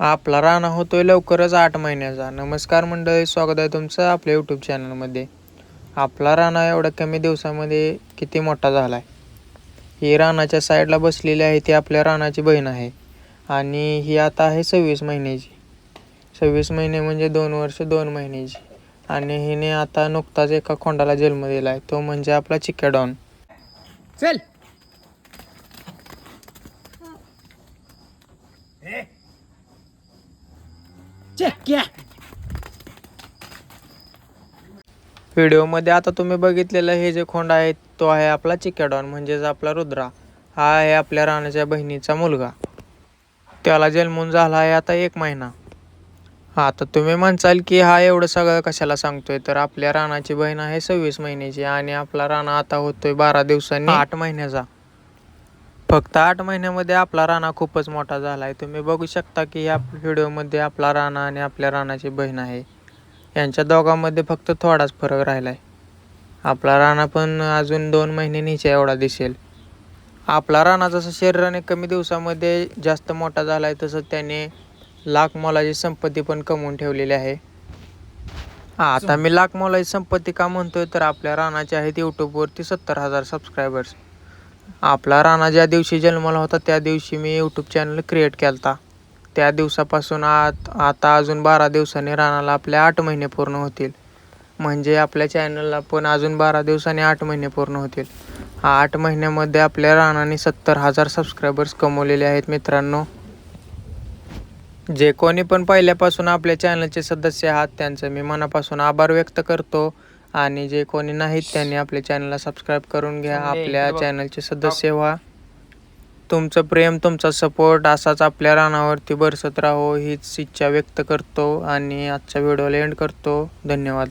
आपला राणा होतोय लवकरच आठ महिन्याचा. नमस्कार मंडळी स्वागत आहे तुमचं आपल्या यूट्यूब चॅनलमध्ये आपला राणा एवढ्या कमी दिवसामध्ये किती मोठा झाला आहे ही रानाच्या साईडला बसलेली आहे ती आपल्या रानाची बहीण आहे. आणि ही आता आहे सव्वीस महिन्याची. सव्वीस महिने म्हणजे दोन वर्ष दोन महिन्याची. आणि हिने आता नुकताच एका खोंडाला जन्म दिला आहे तो म्हणजे आपला चिक्या डॉन. चल! चक्क्या व्हिडिओमध्ये आता तुम्ही बघितलेलं हे जे खोंड आहे तो आहे आपला चिकॅडॉन म्हणजेच आपला रुद्रा. हा आहे आपल्या राणाच्या बहिणीचा मुलगा. त्याला जन्मून झाला आहे आता एक महिना. हा तर तुम्ही म्हणचाल की हा एवढं सगळं कशाला सांगतोय? तर आपल्या राणाची बहीण आहे सव्वीस महिन्याची आणि आपला राणा आता होतोय बारा दिवसांनी आठ महिन्याचा. फक्त आठ महिन्यामध्ये आपला राणा खूपच मोठा झाला आहे तुम्ही बघू शकता की या व्हिडिओमध्ये आपला राणा आणि आपल्या राणाची बहीण आहे. यांच्या दोघांमध्ये फक्त थोडाच फरक राहिला आहे आपला राणा पण अजून दोन महिने नीचे एवढा दिसेल. आपला राणा जसं शरीराने कमी दिवसामध्ये जास्त मोठा झाला आहे तसं त्याने लाख मोलाची संपत्ती पण कमवून ठेवलेली आहे. आता मी लाख मोलाची संपत्ती का म्हणतोय तर आपल्या राणाचे आहेत यूट्यूबवरती सत्तर हजार सबस्क्रायबर्स आपला राणा ज्या दिवशी जन्माला होता त्या दिवशी मी यूट्यूब चॅनल क्रिएट केला होता त्या दिवसापासून आत आता अजून बारा दिवसांनी राणाला आपल्या आठ महिने पूर्ण होतील. म्हणजे आपल्या चॅनलला पण अजून बारा दिवसांनी आठ महिने पूर्ण होतील. हा आठ महिन्यामध्ये आपल्या राणाने सत्तर हजार सबस्क्रायबर्स कमवलेले आहेत मित्रांनो. जे कोणी पण पहिल्यापासून आपल्या चॅनलचे सदस्य आहात त्यांचं मी मनापासून आभार व्यक्त करतो. आणि जे कोणी नाहीत त्यांनी आपल्या चॅनलला सबस्क्राईब करून घ्या. आपल्या चॅनलचे सदस्य व्हा. तुमचं प्रेम तुमचा सपोर्ट असाच आपल्या रानावरती बरसत राहो हीच इच्छा व्यक्त करतो आणि आजच्या व्हिडिओला एंड करतो. धन्यवाद.